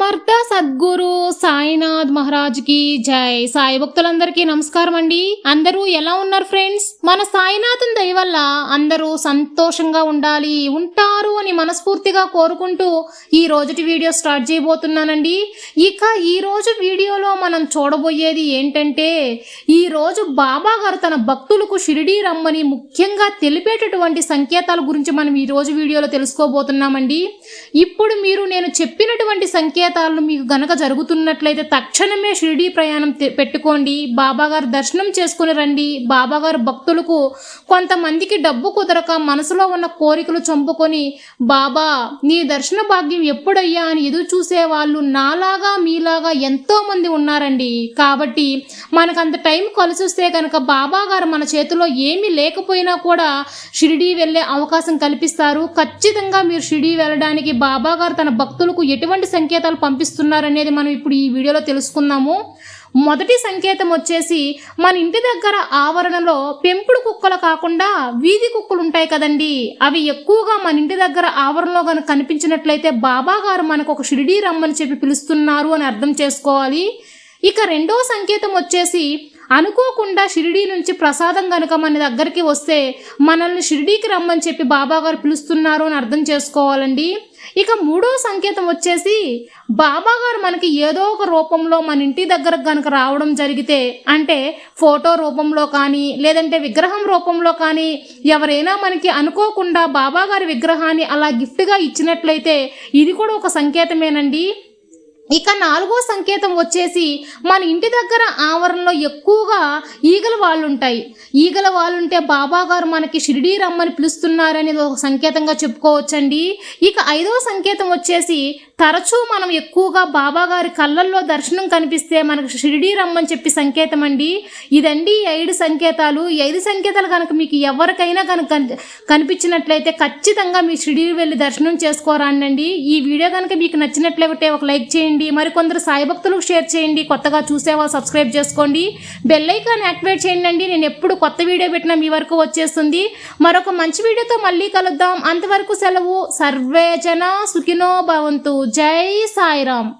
సమర్థ సద్గురు సాయినాథ్ మహారాజ్కి జై. సాయి భక్తులందరికీ నమస్కారం అండి. అందరూ ఎలా ఉన్నారు ఫ్రెండ్స్? మన సాయినాథన్ దయ వల్ల అందరూ సంతోషంగా ఉండాలి ఉంటారు అని మనస్ఫూర్తిగా కోరుకుంటూ ఈ రోజుటి వీడియో స్టార్ట్ చేయబోతున్నానండి. ఇక ఈ రోజు వీడియోలో మనం చూడబోయేది ఏంటంటే ఈ రోజు బాబా గారు తన భక్తులకు షిరిడీ రమ్మని ముఖ్యంగా తెలిపేటటువంటి సంకేతాల గురించి మనం ఈ రోజు వీడియోలో తెలుసుకోబోతున్నామండి. ఇప్పుడు మీరు నేను చెప్పినటువంటి సంకేతాలు మీకు గనక జరుగుతున్నట్లయితే తక్షణమే షిరిడీ ప్రయాణం పెట్టుకోండి. బాబాగారు దర్శనం చేసుకుని రండి. బాబాగారు భక్తులకు కొంతమందికి డబ్బు కుదరక మనసులో ఉన్న కోరికలు చంపుకొని బాబా నీ దర్శన భాగ్యం ఎప్పుడయ్యా? అని ఎదురు చూసే వాళ్ళు నాలాగా మీలాగా ఎంతో మంది ఉన్నారండి. కాబట్టి మనకు అంత టైం కలిసి వస్తే కనుక బాబాగారు మన చేతిలో ఏమీ లేకపోయినా కూడా షిరిడీ వెళ్ళే అవకాశం కల్పిస్తారు. ఖచ్చితంగా మీరు షిరిడీ వెళ్ళడానికి బాబాగారు తన భక్తులకు ఎటువంటి సంకేతాలు పంపిస్తున్నారనేది మనం ఇప్పుడు ఈ వీడియోలో తెలుసుకుందాము. మొదటి సంకేతం వచ్చేసి మన ఇంటి దగ్గర ఆవరణలో పెంపుడు కుక్కలు కాకుండా వీధి కుక్కలు ఉంటాయి కదండి. అవి ఎక్కువగా మన ఇంటి దగ్గర ఆవరణలో కనుక కనిపించినట్లయితే బాబా గారు మనకు ఒక షిరిడీ రమ్మని చెప్పి పిలుస్తున్నారు అని అర్థం చేసుకోవాలి. ఇక రెండో సంకేతం వచ్చేసి అనుకోకుండా షిరిడీ నుంచి ప్రసాదం కనుక మన దగ్గరికి వస్తే మనల్ని షిరిడీకి రమ్మని చెప్పి బాబాగారు పిలుస్తున్నారు అని అర్థం చేసుకోవాలండి. ఇక మూడో సంకేతం వచ్చేసి బాబాగారు మనకి ఏదో ఒక రూపంలో మన ఇంటి దగ్గరకు కనుక రావడం జరిగితే అంటే ఫోటో రూపంలో కానీ లేదంటే విగ్రహం రూపంలో కానీ ఎవరైనా మనకి అనుకోకుండా బాబాగారి విగ్రహాన్ని అలా గిఫ్ట్గా ఇచ్చినట్లయితే ఇది కూడా ఒక సంకేతమేనండి. ఇక నాలుగో సంకేతం వచ్చేసి మన ఇంటి దగ్గర ఆవరణలో ఎక్కువగా ఈగల వాళ్ళుంటాయి. ఈగల వాళ్ళుంటే బాబా గారు మనకి షిరిడీ రమ్మని పిలుస్తున్నారనేది ఒక సంకేతంగా చెప్పుకోవచ్చండి. ఇక ఐదవ సంకేతం వచ్చేసి తరచూ మనం ఎక్కువగా బాబా గారి కళ్ళల్లో దర్శనం కనిపిస్తే మనకు షిరిడీ రమ్మని చెప్పి సంకేతం అండి ఇదండి ఈ ఐదు సంకేతాలు. ఈ ఐదు సంకేతాలు కనుక మీకు ఎవరికైనా కనుక కనిపించినట్లయితే ఖచ్చితంగా మీ షిరిడీ వెళ్ళి దర్శనం చేసుకోరానండి ఈ వీడియో కనుక మీకు నచ్చినట్లయితే ఒక లైక్ చేయండి. మరికొందరు సాయిభక్తులకు షేర్ చేయండి. కొత్తగా చూసేవాళ్ళు సబ్స్క్రైబ్ చేసుకోండి. బెల్ ఐకాన్ యాక్టివేట్ చేయండి అండి నేను ఎప్పుడు కొత్త వీడియో పెట్టినా మీ వరకు వచ్చేస్తుంది. మరొక మంచి వీడియోతో మళ్ళీ కలుద్దాం. అంతవరకు సెలవు. సర్వేజన సుఖినో భవంతు. జై సాయిరామ్.